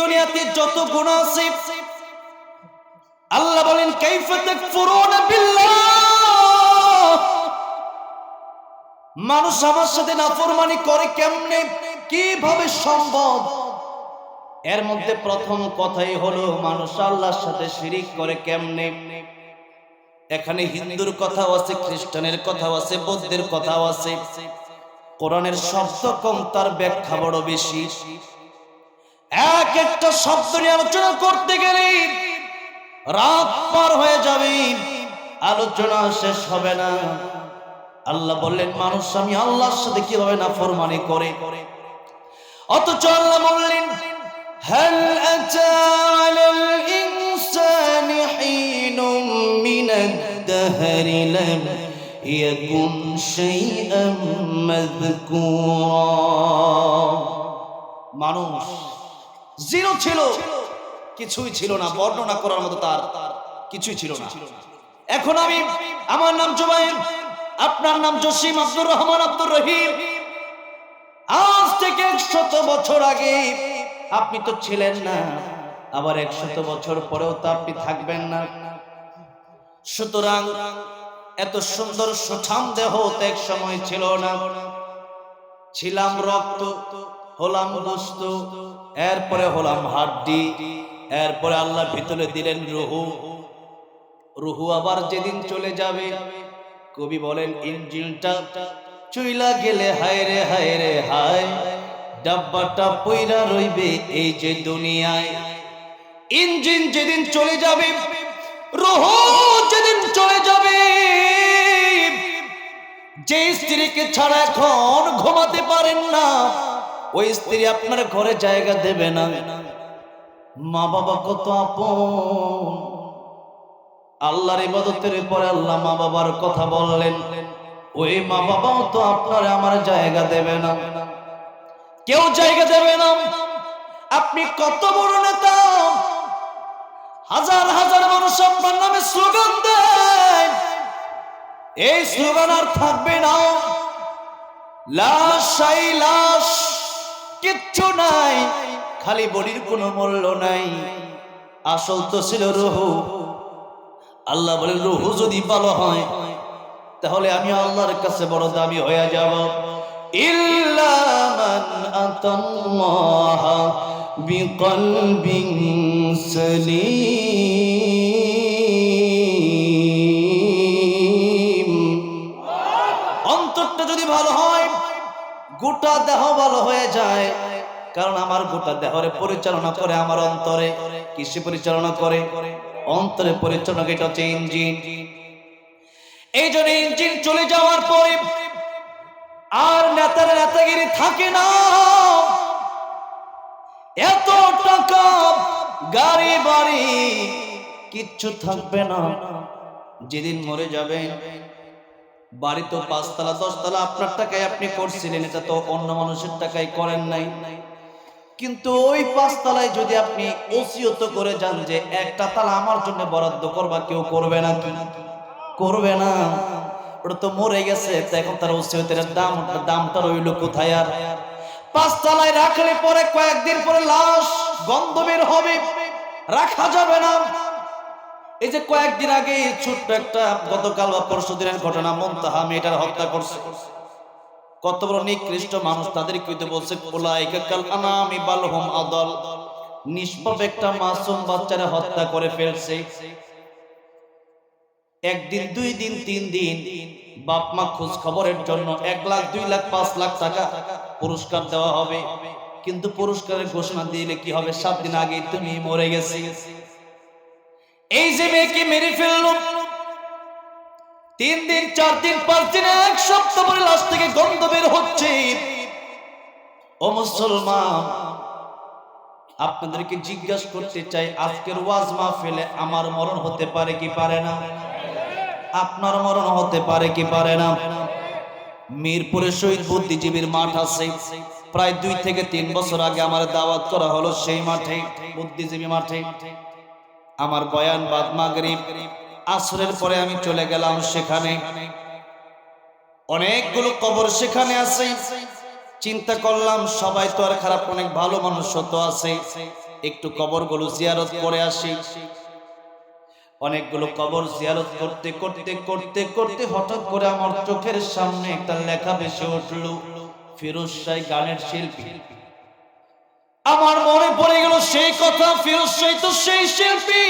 দুনিয়াতে যত গুণ আছে, আল্লাহ বলেন মানুষ আমার সাথে নাফরমানি করে কেমনে? কীভাবে সম্ভব? এর মধ্যে প্রথম কথাই হলো, মানুষ আল্লাহর সাথে শিরিক করে কেমনে? এখানে হিন্দুর কথাও আছে, খ্রিস্টানের কথাও আছে, বৌদ্ধের কথাও আছে। কোরআনের শব্দ কম, তার ব্যাখ্যা বড় বেশি। এক একটা শব্দ নিয়ে আলোচনা করতে গেলে রাত পার হয়ে যাবে আলোচনা শেষ হবে না আল্লাহ বললেন মানুষ আমি আল্লাহর সাথে কিভাবে না ফরমানি করে অথচ আল্লাহ বললেন هل أتى على الإنسان حين من الدهر لم يكن شيئا مذكورا মানুষ জিরো ছিল, কিছুই ছিল না, বর্ণনা করার মতো তার কিছুই ছিল না। এখন আমি আমার নাম জুবাইর, আপনার নাম জসিম আব্দুর রহমান আব্দুর রহিম। আজ থেকে একশত বছর আগে আপনি তো ছিলেন না, আবার একশত বছর পরেও তো আপনি থাকবেন না। সুতরাং এত সুন্দর সুঠাম দেহ তো এক সময় ছিল না। ছিলাম রক্ত, হলাম গোস্ত এরপরে হলাম হাড্ডি, এরপরে আল্লাহ ভিতরে দিলেন রুহু। রুহু আবার যেদিন চলে যাবে, কবি বলেন ইঞ্জিনটা চইলা গেলে হায় রে হায় রে, হায়, ডাব্বাটা পইরা রইবে এই যে দুনিয়ায়। ইঞ্জিন যেদিন চলে যাবে, রুহু যেদিন চলে যাবে, যে স্ত্রীকে ছাড়া এখন ঘুমাতে পারেন না ওই স্ত্রী আপনার ঘরে জায়গা দেবে না। মা বাবা কত আপন। আল্লাহর ইবাদতের পরে আল্লাহ মা বাবার কথা বললেন, ওই মা বাবাও তো আপনার আমার জায়গা দেবে না। কেউ জায়গা দেবে না। আপনি কত বড় নেতা। হাজার হাজার মানুষ আপনার নামে স্লোগান দেয়। এই স্লোগান আর থাকবে না। লাশ লাশ কিচ্ছু নাই, খালি বলির কোনো মূল্য নাই। আসল তো ছিল রুহু। আল্লাহ বলে রুহু যদি ভালো হয়, তাহলে আমি আল্লাহর কাছে বড় দামি হয়ে যাব। ইল্লা বিকলবিন সলিম। গোটা দেহ ভালো হয়ে যায়। কারণ আমার গোটা দেহরে পরিচালনা করে আমার অন্তরে। কৃষি পরিচালনা করে? অন্তরে পরিচালনা এটা হচ্ছে ইঞ্জিন। এই জন্য ইঞ্জিন চলে যাওয়ার পরে আর নেতার নেতাগিরি থাকে না। এত টাকা, গাড়ি, বাড়ি কিচ্ছু থাকবে না। যেদিন মরে যাবেন বাড়ি তো পাঁচতলা, দশতলা, আপনার টাকায় আপনি করছিলেন, এটা তো অন্য মানুষের টাকায় করেন নাই। কিন্তু ওই পাঁচতলায় যদি আপনি ওসিয়ত করে যান যে একটা তালা আমার জন্য বরাদ্দ করবা, কেউ করবে না করবে না। ওটা তো মরে গেছে এখন তার ওসিয়তের দাম, দামটা রইল কোথায় আর? পাঁচতলায় রাখলে পরে কয়েকদিন পরে লাশ গন্ধ বের হবে, রাখা যাবে না। এই যে কয়েকদিন আগে ছোট্ট একটা গতকাল বা পরশু দিনের ঘটনা, মন্তাহা মেয়েটার হত্যা করছে। কত বড় নিকৃষ্ট মানুষ তাদের কিন্তু বলছে পোলাইকাল আনামি বালহুম আদল। নিষ্পাপ একটা মাসুম বাচ্চারা হত্যা করে ফেলছে। একদিন, দুই দিন, তিন দিন বাপ মা খোঁজ খবরের জন্য এক লাখ, দুই লাখ, পাঁচ লাখ টাকা পুরস্কার দেওয়া হবে। কিন্তু পুরস্কারের ঘোষণা দিলে কি হবে? সাত দিন আগে তুমি মরে গেছে। এই যে মেয়েকে মেরে ফেলল। তিন দিন, চার দিন, পাঁচ দিন, এক সপ্তাহ পরে লাশ থেকে গন্ধ বের হচ্ছে। ও মুসলমান, আপনাদেরকে জিজ্ঞাসা করতে চাই, আজকের ওয়াজ মাহফিলে আমার মরণ হতে পারে কি পারে না? আপনার মরণ হতে পারে কি পারে না? মিরপুরে শহীদ বুদ্ধিজীবীর মাঠ আছে। প্রায় দুই থেকে তিন বছর আগে আমার দাওয়াত করা হলো সেই মাঠে, বুদ্ধিজীবী মাঠে। আমার বয়ান বাদ মাগরিব। আসরের পরে আমি চলে গেলাম সেখানে। অনেকগুলো কবর সেখানে আছে। চিন্তা করলাম, সবাই তো আর খারাপ, অনেক ভালো মানুষ তো আছে। একটু কবরগুলো জিয়ারত করে আসি। অনেকগুলো কবর জিয়ারত করতে করতে করতে করতে হঠাৎ করে আমার চোখের সামনে একটা লেখা ভেসে উঠল, ফিরোজ শাহ গানের শিল্পী। আমার মনে পড়ে গেল সেই কথা, ফিরোজ তো সেই শিল্পী।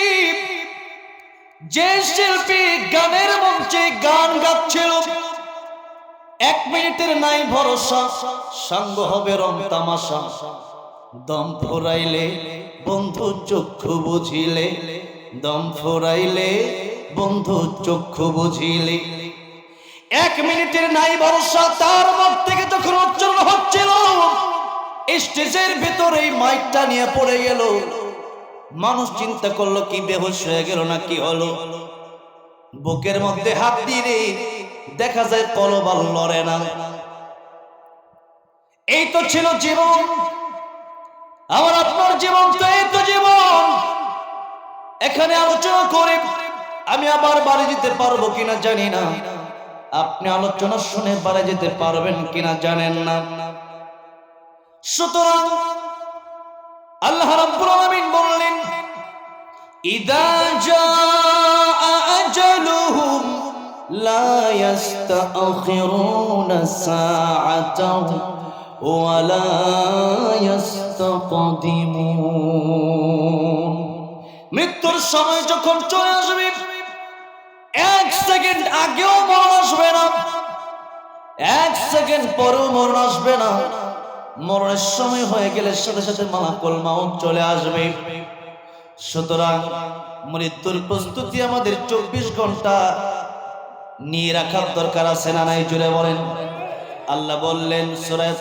যে শিল্পী গানের মঞ্চে গান গাচ্ছিল। এক মিনিটের নাই ভরসা, সঙ্গ হবে রং তামাশা। দম ফোরাইলে বন্ধু চক্ষু বুঝিলে, দম ফোরাইলে বন্ধু চক্ষু বুঝিলে। এক মিনিটের নাই ভরসা, তার মুখ থেকে যখন উচ্চারণ হচ্ছিল স্টেজের ভিতরে এই মাইকটা নিয়ে পড়ে গেল। মানুষ চিন্তা করল, কি বেহুশ হয়ে গেল না কি হলো? বুকের মধ্যে হাত দিয়ে দেখা যায় কলবাল লড়ে না। এই তো ছিল জীবন। আমার আপনার জীবন তো এই তো জীবন। এখানে আলোচনা করে আমি আবার বাড়ি যেতে পারব কিনা জানি না। আপনি আলোচনা শুনে বাড়ি যেতে পারবেন কিনা জানেন না। সুতরাং আল্লাহ রাব্বুল আলামিন বললেন, ইদা জাআ আজালুহুম লা ইস্তাখিরুনা সাআতাও ওয়া লা ইস্তাকদিমুন মৃত্যুর সময় যখন চলে আসবে, এক সেকেন্ড আগেও মরণ আসবে না, এক সেকেন্ড পরেও মরণ আসবে না। মরণের সময় হয়ে গেলে সাথে সাথে মালাকুল মাউত চলে আসবে। সুতরাং মৃত্যুর প্রস্তুতি আমাদের চব্বিশ ঘণ্টা নিয়ে রাখার দরকার আছে না নাই জুড়ে বলেন। আল্লাহ বললেন সূরায়ে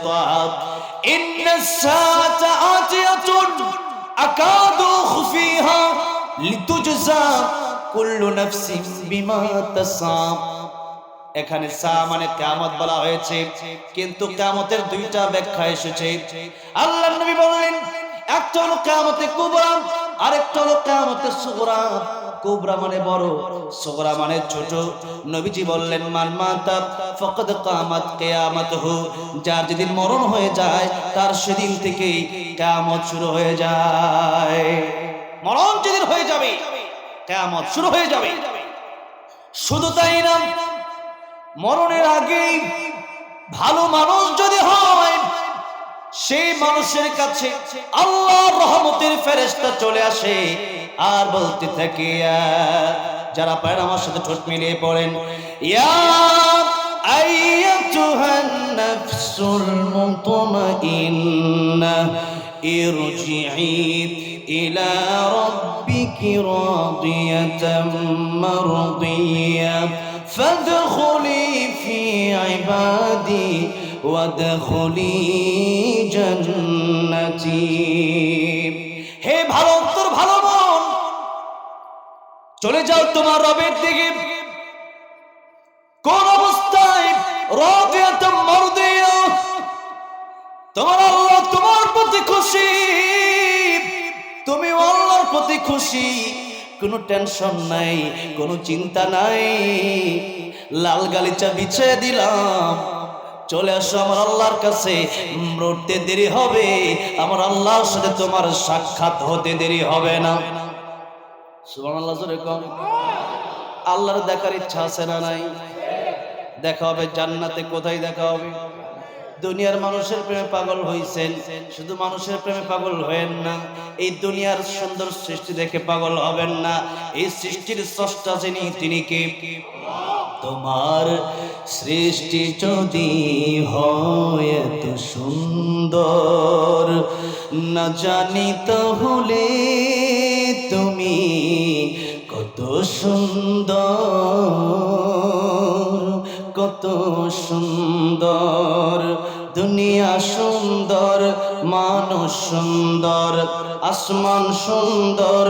এখানে সা মানে কিয়ামত বলা হয়েছে। কিন্তু কিয়ামতের দুইটা ব্যাখ্যা এসেছে। আল্লাহ নবী বললেন, একটা হলো কিয়ামতে কুবরা, আরেকটা হলো কিয়ামতে সুগরা। কুবরা মানে বড়, সুগরা মানে ছোট। নবীজি বললেন, মান মাতা, ফাকাদ কামাত কিয়ামাতুহু। যার যেদিন মরণ হয়ে যায়, তার সেদিন থেকেই কিয়ামত শুরু হয়ে যায়। মরণ যেদিন হয়ে যাবে, কিয়ামত শুরু হয়ে যাবে। শুধু তাই না মরণের আগেই ভালো মানুষ যদি হয় সেই মানুষের কাছে আল্লাহর রহমতের ফেরেশতা চলে আসে আর বলতে থাকে "ইয়া", যারা পারেন আমার সাথে ঠোঁট মিলিয়ে পড়েন ইয়া আইয়াতুহান নাফসুল মুতমাইন্নাহ ارجعي إلى ربك راضية مرضية فادخلي في عبادي وادخلي جنتي হে ভালো তোর ভালো মন চলে যাও তোমার রবের দিকে কোন অবস্থায় রাদিয়াত মারদিয়া তোমার আল্লাহ তোমার প্রতি খুশি তুমি আল্লাহর প্রতি খুশি কোনো টেনশন নাই, কোনো চিন্তা নাই। লাল গালিচা বিছিয়ে দিলাম। চলে আসো আমার আল্লাহর কাছে, মরতে দেরি হবে। আমার আল্লাহর সাথে তোমার সাক্ষাৎ হতে দেরি হবে না। কম। আল্লাহর দেখার ইচ্ছা আছে না নাই? দেখা হবে জান্নাতে, কোথায় দেখা হবে? দুনিয়ার মানুষের প্রেমে পাগল হইছেন, শুধু মানুষের প্রেমে পাগল হয়েন না, এই দুনিয়ার সুন্দর সৃষ্টি দেখে পাগল হবেন না, এই সৃষ্টির স্রষ্টা যিনি, তিনি কে? তোমার সৃষ্টি যদি হয় এত সুন্দর, না জানি তাহলে তুমি কত সুন্দর। কত সুন্দর দুনিয়া সুন্দর মানুষ সুন্দর আসমান সুন্দর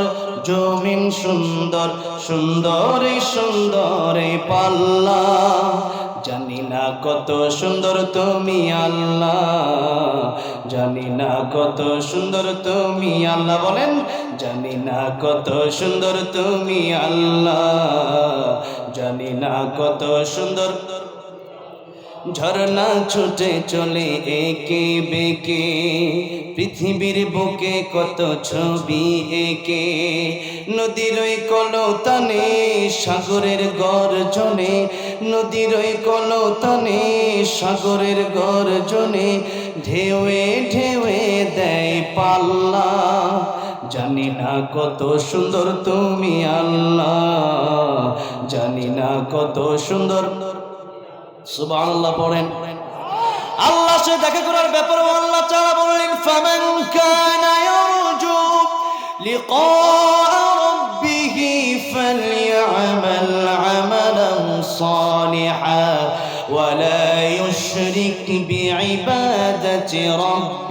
জমিন সুন্দর সুন্দরে সুন্দরে পাল্লা। জানি না কত সুন্দর তুমি আল্লাহ। জানি না কত সুন্দর তুমি আল্লাহ। বলেন, জানি না কত সুন্দর তুমি আল্লাহ। জানি না কত সুন্দর ঝরনা ছুটে চলে একে বেকে, পৃথিবীর বুকে কত ছবি একে, নদীর ওই কলতানে, সাগরের গর্জনে, নদীর ওই কলতানে, সাগরের গর্জনে, ঢেউয়ে ঢেউয়ে দেয় পাল্লা, জানি না কত সুন্দর তুমি আল্লাহ, জানি না কত সুন্দর সুবহানাল্লাহ পড়েন আল্লাহ সে দেখা করার ব্যাপারে আল্লাহ তাআলা বললেন ফামান কানা ইয়ারজু লিকা রাব্বিহ ফালইআমাল আমালান সালিহা ولا يشرك بعبادة ربه